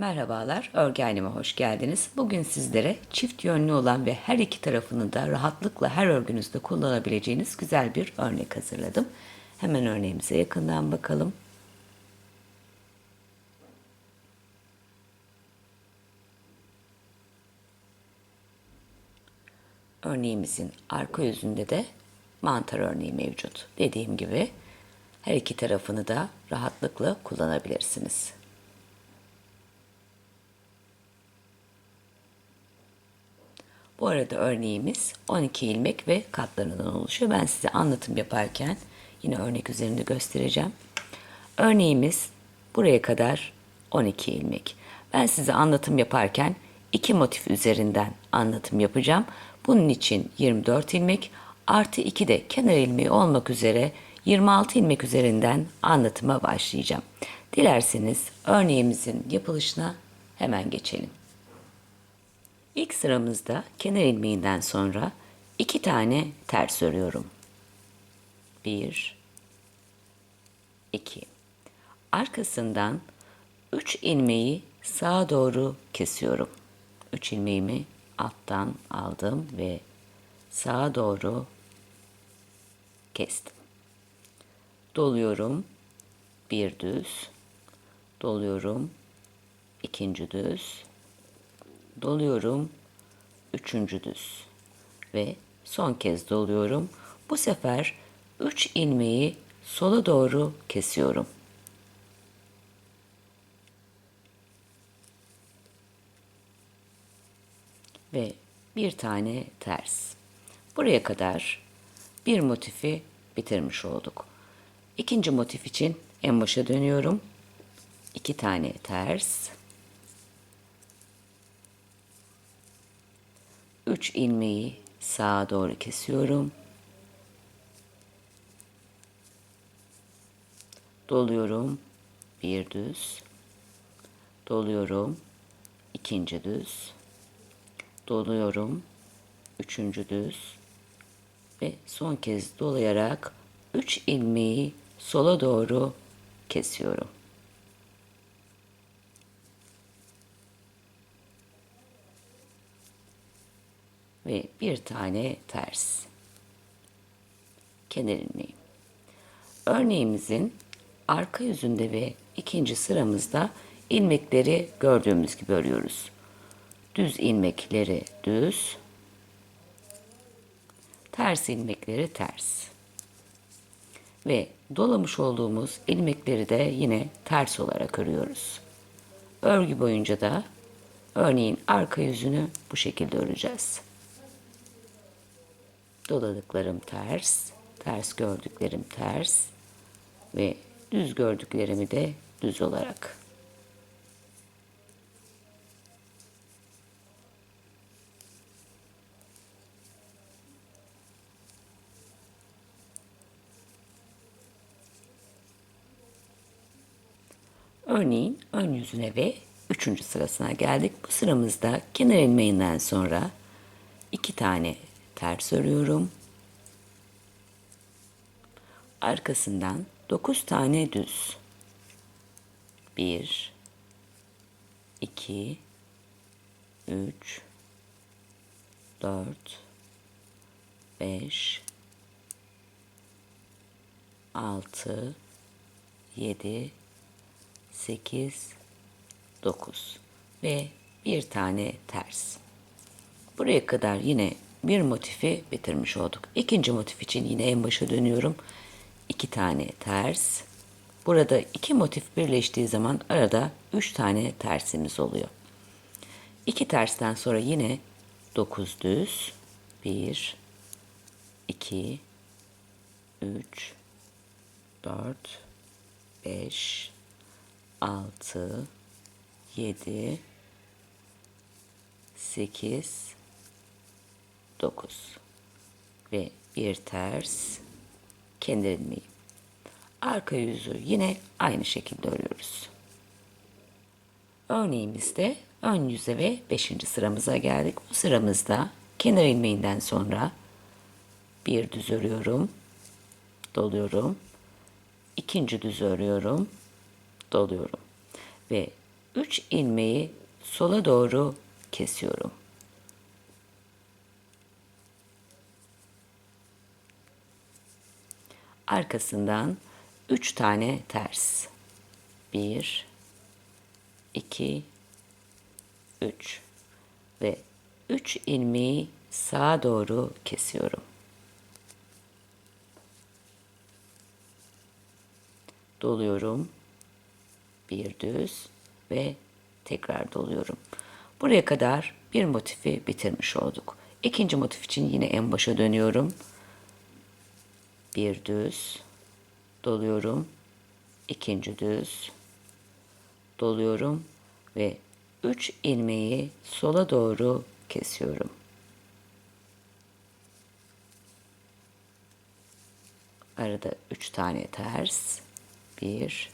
Merhabalar, örgü halime hoş geldiniz. Bugün sizlere çift yönlü olan ve her iki tarafını da rahatlıkla her örgünüzde kullanabileceğiniz güzel bir örnek hazırladım. Hemen örneğimize yakından bakalım. Örneğimizin arka yüzünde de mantar örneği mevcut. Dediğim gibi her iki tarafını da rahatlıkla kullanabilirsiniz. Bu arada örneğimiz 12 ilmek ve katlarından oluşuyor. Ben size anlatım yaparken yine örnek üzerinde göstereceğim. Örneğimiz buraya kadar 12 ilmek. Ben size anlatım yaparken iki motif üzerinden anlatım yapacağım. Bunun için 24 ilmek artı 2 de kenar ilmeği olmak üzere 26 ilmek üzerinden anlatıma başlayacağım. Dilerseniz örneğimizin yapılışına hemen geçelim. İlk sıramızda kenar ilmeğinden sonra iki tane ters örüyorum. Bir, iki. Arkasından üç ilmeği sağa doğru kesiyorum. Üç ilmeğimi alttan aldım ve sağa doğru kestim. Doluyorum. Bir düz. Doluyorum. ikinci düz doluyorum. Üçüncü düz. Ve son kez doluyorum. Bu sefer 3 ilmeği sola doğru kesiyorum. Ve bir tane ters. Buraya kadar bir motifi bitirmiş olduk. İkinci motif için en başa dönüyorum. İki tane ters. 3 ilmeği sağa doğru kesiyorum. Doluyorum. Bir düz. Doluyorum. ikinci düz. Doluyorum. Üçüncü düz. Ve son kez dolayarak 3 ilmeği sola doğru kesiyorum. Ve bir tane ters. Kenar ilmeği. Örneğimizin arka yüzünde ve ikinci sıramızda ilmekleri gördüğümüz gibi örüyoruz. Düz ilmekleri düz, ters ilmekleri ters. Ve dolamış olduğumuz ilmekleri de yine ters olarak örüyoruz. Örgü boyunca da örneğin arka yüzünü bu şekilde öreceğiz. Doladıklarım ters, ters gördüklerim ters ve düz gördüklerimi de düz olarak. Örneğin ön yüzüne ve üçüncü sırasına geldik. Bu sıramızda kenar ilmeğinden sonra iki tane ters örüyorum. Arkasından 9 tane düz. 1 2 3 4 5 6 7 8 9 ve bir tane ters. Buraya kadar yine bir motifi bitirmiş olduk. İkinci motif için yine en başa dönüyorum. İki tane ters. Burada iki motif birleştiği zaman arada üç tane tersimiz oluyor. İki tersten sonra yine dokuz düz. Bir, iki, üç, dört, beş, altı, yedi, sekiz, 9 ve bir ters kenar ilmeği. Arka yüzü yine aynı şekilde örüyoruz. Örneğimizde ön yüze ve 5. sıramıza geldik. Bu sıramızda kenar ilmeğinden sonra bir düz örüyorum. Doluyorum. ikinci düz örüyorum. Doluyorum. Ve 3 ilmeği sola doğru kesiyorum. Arkasından 3 tane ters. 1 2 3 ve 3 ilmeği sağa doğru kesiyorum. Doluyorum. Bir düz ve tekrar doluyorum. Buraya kadar bir motifi bitirmiş olduk. İkinci motif için yine en başa dönüyorum. Bir düz doluyorum. İkinci düz doluyorum ve 3 ilmeği sola doğru kesiyorum. Arada 3 tane ters. 1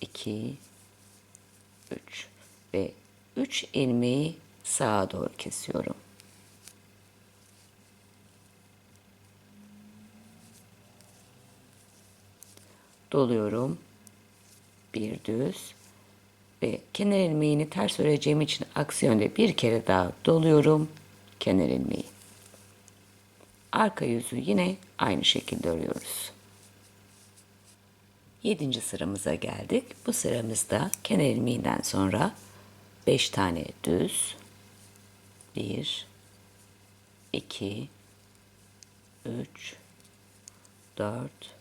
2 3 ve 3 ilmeği sağa doğru kesiyorum. Doluyorum. Bir düz ve kenar ilmeğini ters öreceğim için aksi yönde bir kere daha doluyorum kenar ilmeği. Arka yüzü yine aynı şekilde örüyoruz. Yedinci sıramıza geldik. Bu sıramızda kenar ilmeğinden sonra 5 tane düz 1 2 3 4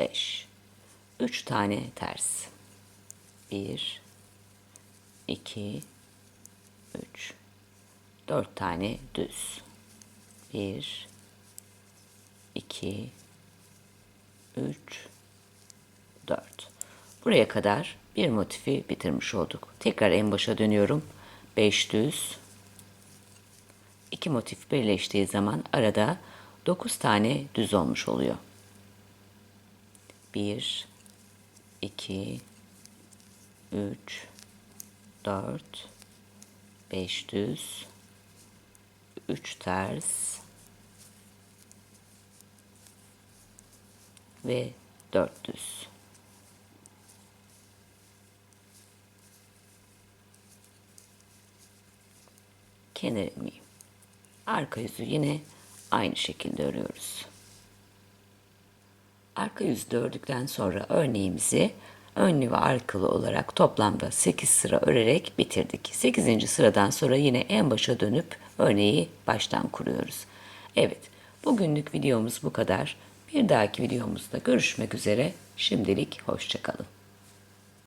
5 3 tane ters 1 2 3 4 tane düz 1 2 3 4 Buraya kadar bir motifi bitirmiş olduk. Tekrar en başa dönüyorum. 5 düz. 2 motif birleştiği zaman arada 9 tane düz olmuş oluyor. 1 2 3 4 5 düz 3 ters ve 4 düz. Kenar ilmeği. Arka yüzü yine aynı şekilde örüyoruz. Arka yüzü de ördükten sonra örneğimizi önlü ve arkalı olarak toplamda 8 sıra örerek bitirdik. 8. sıradan sonra yine en başa dönüp örneği baştan kuruyoruz. Evet, bugünlük videomuz bu kadar. Bir dahaki videomuzda görüşmek üzere. Şimdilik hoşçakalın.